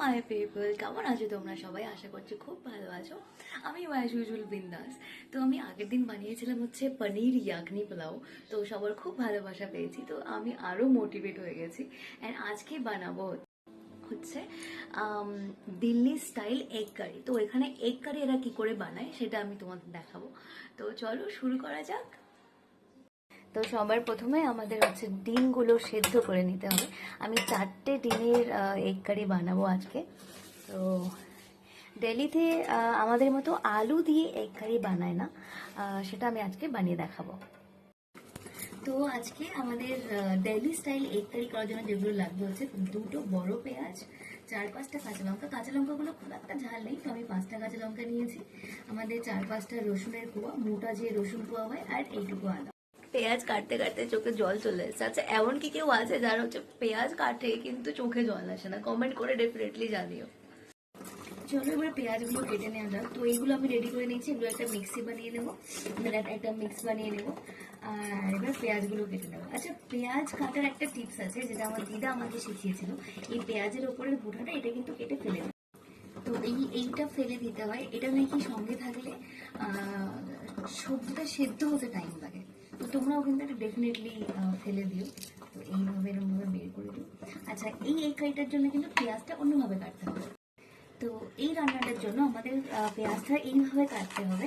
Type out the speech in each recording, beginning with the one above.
মাই people কেমন আছো তোমরা সবাই? আশা করছি খুব ভালো আছো। আমি ওয়াইজ ইউজুয়াল বিন্দাস তো আমি আগের দিন বানিয়েছিলাম হচ্ছে পনির ইয়াকনি পোলাও। তো সবার খুব ভালোবাসা পেয়েছি। তো আমি আরও মোটিভেট হয়ে গেছি। অ্যান্ড আজকে বানাবো হচ্ছে দিল্লি স্টাইল এগ কারি তো এখানে এগ কারি এরা কি করে বানায়, সেটা আমি তোমাদের দেখাবো। তো চলো শুরু করা যাক। তো সবার প্রথমে আমাদের হচ্ছে ডিমগুলো সেদ্ধ করে নিতে হবে। আমি চারটে ডিমের এগ কারি বানাবো আজকে। তো আহ, আমাদের মতো আলু দিয়ে এগ কারি বানায় না। সেটা আমি আজকে বানিয়ে দেখাবো। তো আজকে আমাদের ডেলি স্টাইল এগ কারি করার জন্য যেগুলো লাগবে হচ্ছে দুটো বড় পেঁয়াজ চার পাঁচটা কাঁচা লঙ্কা। কাঁচা লঙ্কাগুলো খুব একটা ঝাল নেই তো আমি পাঁচটা কাঁচা লঙ্কা নিয়েছি। আমাদের চার পাঁচটা রসুনের কোয়া মোটা যে রসুন কোয়া হয় আর এইটুকু আদা। পেঁয়াজ কাটতে কাটতে চোখে জল চলে এসেছে। আচ্ছা এমন কি কেউ আছে যার হচ্ছে পেঁয়াজ কাটে কিন্তু চোখে জল আসে না? কমেন্ট করে ডেফিনেটলি জানিও। চলো এবার পেঁয়াজগুলো কেটে নেওয়া যাক। তো এইগুলো আমি রেডি করে নিয়েছি। এগুলো একটা মিক্সি বানিয়ে নেব। একটা- মিক্স বানিয়ে নেব। আর এবার পেঁয়াজগুলো কেটে নেব। আচ্ছা পেঁয়াজ কাটার একটা টিপস আছে যেটা আমার দিদা আমাকে শিখিয়েছিল। এই পেঁয়াজের ওপরের বোটাটা এটা কিন্তু কেটে ফেলে তো এই এইটা ফেলে দিতে হয়। এটা নাকি সঙ্গে থাকলে সবজিটা সেদ্ধ হতে টাইম লাগে। তোমরাও কিন্তু এটা ডেফিনেটলি ফেলে দিও। তো এইভাবে এরকমভাবে বের করে দিও। আচ্ছা এই এই কারিটার জন্য কিন্তু পেঁয়াজটা অন্যভাবে কাটতে হবে। তো এই রান্নাটার জন্য আমাদের পেঁয়াজটা এইভাবে কাটতে হবে।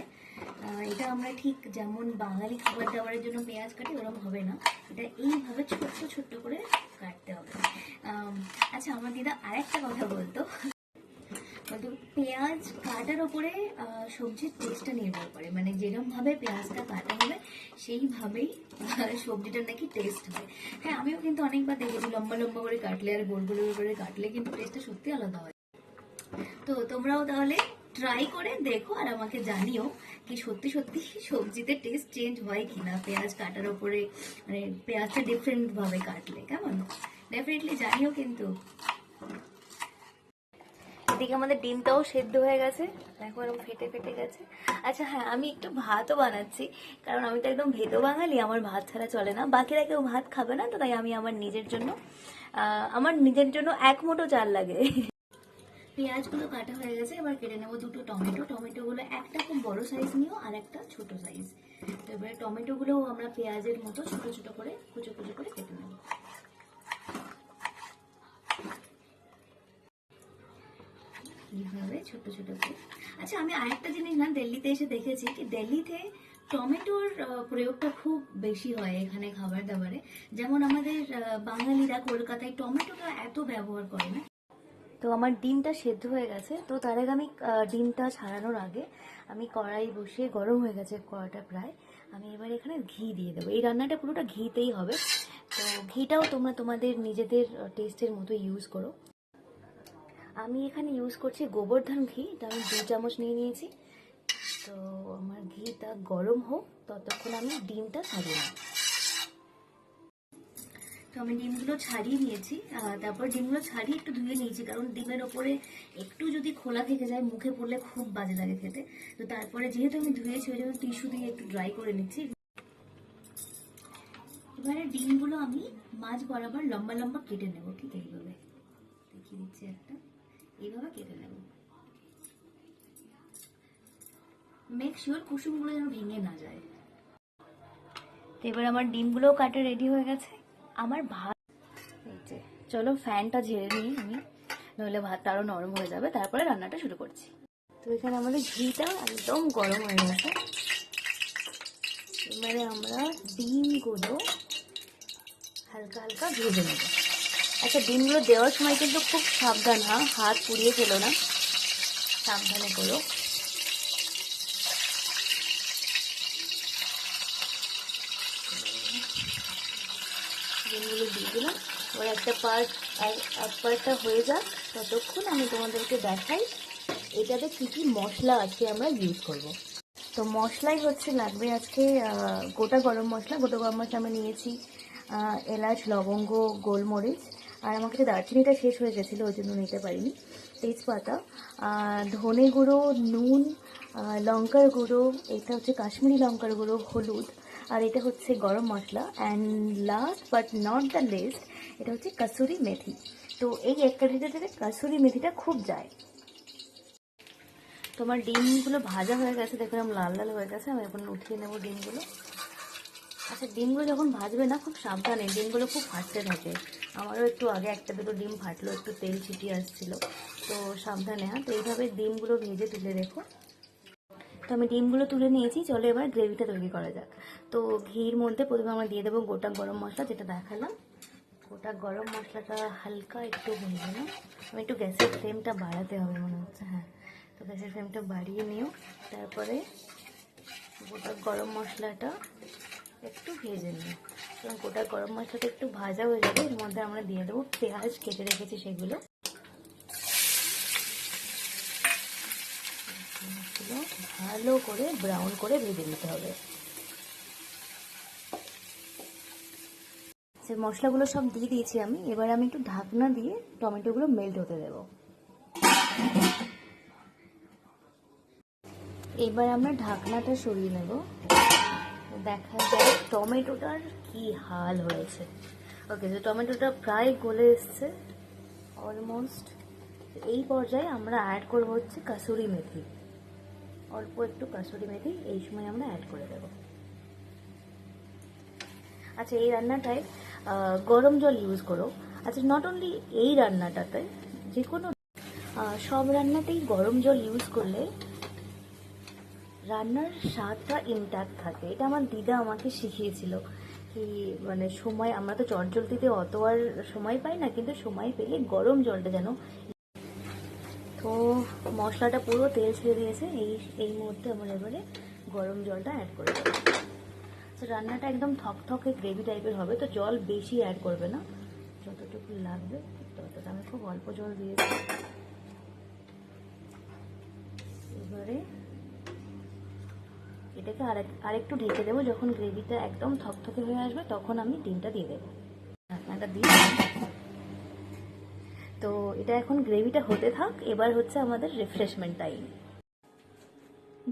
এটা আমরা ঠিক যেমন বাঙালি খাবার দাবারের জন্য পেঁয়াজ কাটি ওরকম হবে না। এটা এইভাবে ছোট্ট ছোট্ট করে কাটতে হবে। আচ্ছা আমার দিদা আরেকটা কথা বলতো। পেঁয়াজ কাটার আহ, সবজির টেস্টটা নির্ভর করে। মানে যেরকম ভাবে পেঁয়াজটা কাটা হবে সেইভাবেই সবজিটার নাকি টেস্ট হয় হ্যাঁ আমিও কিন্তু অনেকবার দেখেছি লম্বা লম্বা করে কাটলে আর গোল গোল করে কাটলে কিন্তু টেস্টটা সত্যি আলাদা হয়। তো তোমরাও তাহলে ট্রাই করে দেখো আর আমাকে জানিও কি সত্যি সত্যি সবজিতে টেস্ট চেঞ্জ হয় কিনা পেঁয়াজ কাটার উপরে মানে পেঁয়াজটা ডিফারেন্ট ভাবে কাটলে কেমন? ডেফিনেটলি জানিও কিন্তু। এদিকে আমাদের ডিমটাও সেদ্ধ হয়ে গেছে। দেখো এরকম ফেটে ফেটে গেছে। আচ্ছা হ্যাঁ আমি একটু ভাতও বানাচ্ছি। কারণ আমি তো একদম ভেতো বাঙালি, আমার ভাত ছাড়া চলে না। বাকিরা কেউ ভাত খাবে না, তো তাই আমি আমার নিজের জন্য আমার নিজের জন্য এক মোটো চাল লাগে। পেঁয়াজগুলো কাটা হয়ে গেছে, এবার কেটে নেব দুটো টমেটো। টমেটোগুলো একটা খুব বড় সাইজ নিও, আর একটা ছোট সাইজ তো এবারে টমেটোগুলো আমরা পেঁয়াজের মতো ছোট ছোট করে, কুচো কুচো করে কেটে নেব। এইভাবে ছোট ছোট করে? আচ্ছা আমি আরেকটা জিনিস না দিল্লিতে এসে দেখেছি কি দিল্লিতে টমেটোর প্রয়োগটা খুব বেশি হয় এখানে খাবার দাবারে যেমন আমাদের বাঙালিরা কলকাতায় টমেটোটা এত ব্যবহার করে না। তো আমার ডিমটা সেদ্ধ হয়ে গেছে। তো তার আগে আমি ডিমটা ছাড়ানোর আগে আমি কড়াই বসিয়ে গরম হয়ে গেছে কড়াটা প্রায়। আমি এবার এখানে ঘি দিয়ে দেবো। এই রান্নাটা পুরোটা ঘিতেই হবে। তো ঘিটাও তোমরা তোমাদের নিজেদের টেস্টের মতো ইউজ করো। আমি এখানে ইউজ করছি গোবর্ধন ঘি, এটা আমি দু চামচ নিয়ে নিয়েছি। তো আমার ঘিটা গরম হোক, ততক্ষণ আমি ডিমটা ছাড়িয়ে নেব। তো আমি ডিমগুলো ছাড়িয়ে নিয়েছি। তারপর ডিমগুলো ছাড়িয়ে একটু ধুয়ে নিয়েছি, কারণ ডিমের ওপরে একটু যদি খোলা থেকে যায়, মুখে পড়লে খুব বাজে লাগে খেতে। তো তারপরে যেহেতু আমি ধুয়েছি, ওই জন্য টিস্যু দিয়ে একটু ড্রাই করে নিচ্ছি। এবারে ডিমগুলো আমি মাছ বরাবর লম্বা লম্বা কেটে নেব, ঠিক এইভাবে। দেখিয়ে দিচ্ছি একটা। এইভাবে কেটে নেব মেক শিওর কুসুমগুলো যেন ভেঙে না যায়। তো এবার আমার ডিমগুলোও কাটে রেডি হয়ে গেছে। আমার ভাত চলো ফ্যানটা ঝেড়ে নিই আমি। নইলে ভাতটা আরও নরম হয়ে যাবে। তারপরে রান্নাটা শুরু করছি। তো এখানে আমাদের ঘিটা একদম গরম হয়ে গেছে। এবারে আমরা ডিমগুলো হালকা হালকা ভেজে নেব। আচ্ছা ডিমগুলো দেওয়ার সময় কিন্তু খুব সাবধান হা হাত পুড়িয়ে ফেলো না। সাবধানে করো। ডিমগুলো দিয়ে দিলাম। এবার একটা পার্ট এক পার্টটা হয়ে যাক। ততক্ষণ আমি তোমাদেরকে দেখাই এটাতে কী কী মশলা আজকে আমরা ইউজ করব। তো মশলাই হচ্ছে লাগবে আজকে গোটা গরম মশলা, গোটা গরম মশলা আমি নিয়েছি এলাচ, লবঙ্গ, গোলমরিচ। আর আমার কাছে দারচিনিটা শেষ হয়ে গেছিল ওই জন্য নিতে পারিনি। তেজপাতা ধনে গুঁড়ো, নুন লঙ্কার গুঁড়ো, এটা হচ্ছে কাশ্মীরি লঙ্কার গুঁড়ো, হলুদ, আর এটা হচ্ছে garam masala and last but not the least এটা হচ্ছে কাসুরি মেথি। তো এই এক থেকে কাসুরি মেথিটা খুব যায়। তোমার ডিমগুলো ভাজা হয়ে গেছে, দেখুন আমি লাল লাল হয়ে গেছে, আমি এখন উঠিয়ে নেব ডিমগুলো। আচ্ছা ডিমগুলো যখন ভাজবে না, খুব সাবধানে, ডিমগুলো খুব ফাটতে থাকে। আমারও একটু আগে একটা দুটো ডিম ফাটলো, একটু তেল ছিটিয়ে আসছিল। তো সাবধানে হ্যাঁ তো এইভাবে ডিমগুলো ভেজে তুলে রেখো। তো আমি ডিমগুলো তুলে নিয়েছি, চলো এবার গ্রেভিটা তৈরি করা যাক। তো ঘির মধ্যে প্রথমে আমরা দিয়ে দেবো গোটা গরম মশলা, যেটা দেখালাম। গোটা গরম মশলাটা হালকা একটু হয়ে গেল আমি একটু গ্যাসের ফ্লেমটা বাড়াতে হবে মনে হচ্ছে হ্যাঁ। তো গ্যাসের ফ্লেমটা বাড়িয়ে নিও। তারপরে গোটা গরম মশলাটা একটু ভেজে নিও তো গোটা গরম মশলাটা একটু ভাজা হয়ে যাবে, এর মধ্যে আমরা দিয়ে দেবো পেঁয়াজ কেটে রেখেছি সেগুলো। ভালো করে ব্রাউন করে ভেজে নিতে হবে। সে মশলাগুলো সব দিয়ে দিয়েছি আমি, এবার আমি একটু ঢাকনা দিয়ে টমেটোগুলো মেল্ট হতে দেব। এবার আমরা ঢাকনাটা সরিয়ে নেব। দেখা যায় টমেটোটার কি হাল হয়েছে। ওকে যে টমেটোটা প্রায় গলে এসছে অলমোস্ট এই পর্যায়ে আমরা অ্যাড করব হচ্ছে কাসুরি মেথি। অল্প একটু কাসুরি মেথি, এই সময় আমরা অ্যাড করে দেবো। আচ্ছা এই রান্নাটায় গরম জল ইউজ করো। আচ্ছা নট অনলি এই রান্নাটাতে, যে কোনো সব রান্নাতেই গরম জল ইউজ করলে রান্নার স্বাদটা ইনট্যাক্ট থাকে। এটা আমার দিদা আমাকে শিখিয়েছিল কি মানে সময়, আমরা তো চটজল দিতে অত আর সময় পাই না, কিন্তু সময় পেলে গরম জলটা যেন তো মশলাটা পুরো তেল ছেড়ে দিয়েছে। এই এই মুহূর্তে আমার এবারে গরম জলটা অ্যাড করে দেবো। তো রান্নাটা একদম থকথকে গ্রেভি টাইপের হবে, তো জল বেশি অ্যাড করবে না। যতটুকু লাগবে, ততটা আমি খুব অল্প জল দিয়েছি। এবারে এটাকে আরেক আরেকটু ঢেকে দেবো, যখন গ্রেভিটা একদম থকথকে হয়ে আসবে, তখন আমি ডিমটা দিয়ে দেবো। ঢাকনাটা দিয়ে তো এটা এখন গ্রেভিটা হতে থাক, এবার হচ্ছে আমাদের রিফ্রেশমেন্ট টাইম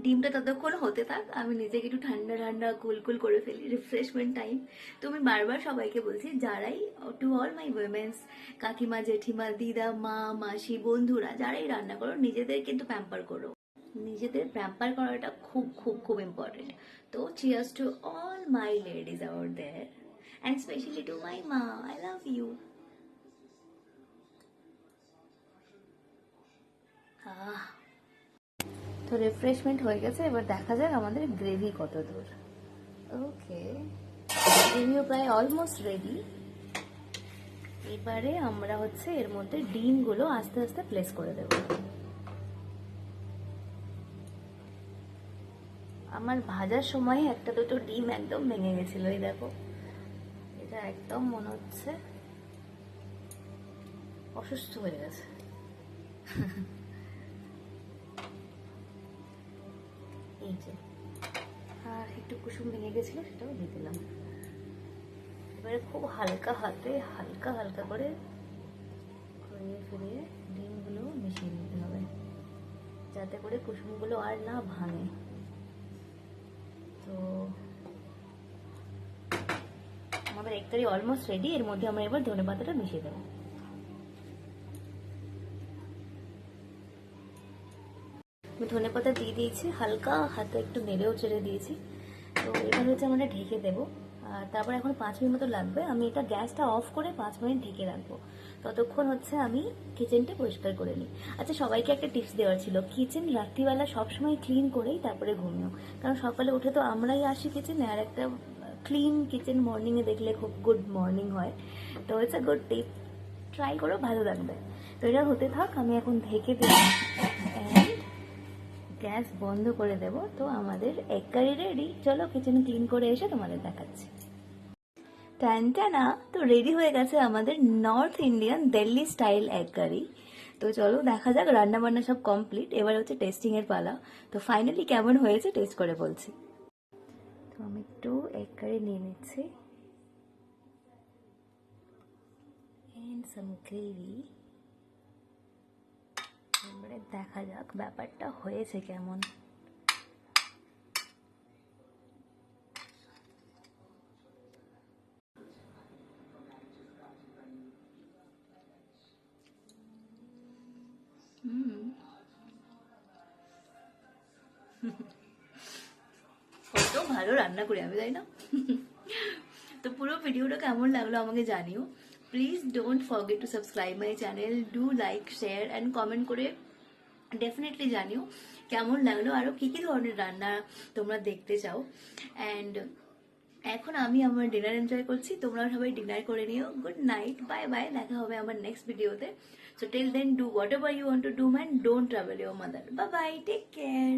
ডিমটা ততক্ষণ হতে থাক, আমি নিজেকে একটু ঠান্ডা ঠান্ডা কুল কুল করে ফেলি রিফ্রেশমেন্ট টাইম তো আমি বারবার সবাইকে বলছি, যারাই টু অল মাই উইমেন্স কাকিমা, জেঠিমা, দিদা, মা, মাসি, বন্ধুরা, যারাই রান্না করো, নিজেদের কিন্তু প্যাম্পার করো। নিজেদের প্যাম্পার করাটা খুব খুব খুব ইম্পর্টেন্ট তো cheers to all my ladies out there and specially to my মা আই লাভ ইউ তো রিফ্রেশমেন্ট হয়ে গেছে, এবার দেখা যাক আমাদের গ্রেভি কত দূর। ওকে গ্রেভিও প্রায় অলমোস্ট রেডি এবারে আমরা হচ্ছে এর মধ্যে ডিমগুলো আস্তে আস্তে প্লেস করে দেব। আমার ভাজার সময় একটা দুটো ডিম একদম ভেঙে গেছিল, এই দেখো। এটা একদম মনে হচ্ছে অসুস্থ হয়ে গেছে। এই যে। আর একটু কুসুম ভেঙে গেছিল, সেটাও দিয়ে দিলাম। এবারে খুব হালকা হাতে হালকা হালকা করে ঘুরিয়ে ফিরিয়ে ডিমগুলো মিশিয়ে নিতে হবে, যাতে করে কুসুমগুলো আর না ভাঙে তো আমাদের একটারি অলমোস্ট রেডি এর মধ্যে আমরা এবার ধনে পাতাটা মিশিয়ে দেবো। আমি ধনে পাতা দিয়ে দিয়েছি, হালকা হাতে একটু নেড়েও চেড়ে দিয়েছি। তো এবার হচ্ছে আমরা ঢেকে দেবো। আর তারপর এখন পাঁচ মিনিট মতো লাগবে। আমি এটা গ্যাসটা অফ করে পাঁচ মিনিট ঢেকে রাখব। ততক্ষণ হচ্ছে আমি কিচেনটা পরিষ্কার করে নিই। আচ্ছা সবাইকে একটা টিপস দেওয়ার ছিল। কিচেন রাত্রিবেলা সবসময় ক্লিন করেই তারপরে ঘুমিও। কারণ সকালে উঠে তো আমরাই আসি কিচেনে আর একটা ক্লিন কিচেন মর্নিংয়ে দেখলে খুব গুড মর্নিং হয়। তো it's a good tip try করো, ভালো লাগবে। তো এটা হতে থাক, আমি এখন ঢেকে অ্যান্ড গ্যাস বন্ধ করে দেব। তো আমাদের এক কারি রেডি চলো কিচেন ক্লিন করে এসে তোমাদের দেখাচ্ছি। টানটানা তো রেডি হয়ে গেছে আমাদের নর্থ ইন্ডিয়ান দিল্লি স্টাইল এক কারি তো চলো, দেখা যাক রান্না বান্না সব কমপ্লিট এবার হচ্ছে টেস্টিংয়ের পালা। তো ফাইনালি কেমন হয়েছে টেস্ট করে বলছি। তো আমি একটু এক কারি নিয়ে নিচ্ছি and some gravy. এবারে দেখা যাক ব্যাপারটা হয়েছে কেমন হুম কত ভালো রান্না করি আমি, তাই না? তো পুরো ভিডিওটা কেমন লাগল আমাকে জানিও। Please don't forget to subscribe my channel do like share and comment করে ডেফিনেটলি জানিও কেমন লাগল আরও কী কী ধরনের রান্না তোমরা দেখতে চাও। অ্যান্ড এখন আমি আমার ডিনার এনজয় করছি তোমরা সবাই ডিনার করে নিও। গুড নাইট বাই বাই দেখা হবে আমার নেক্সট ভিডিওতে। So till then do whatever you want to do man don't travel your mother bye bye take care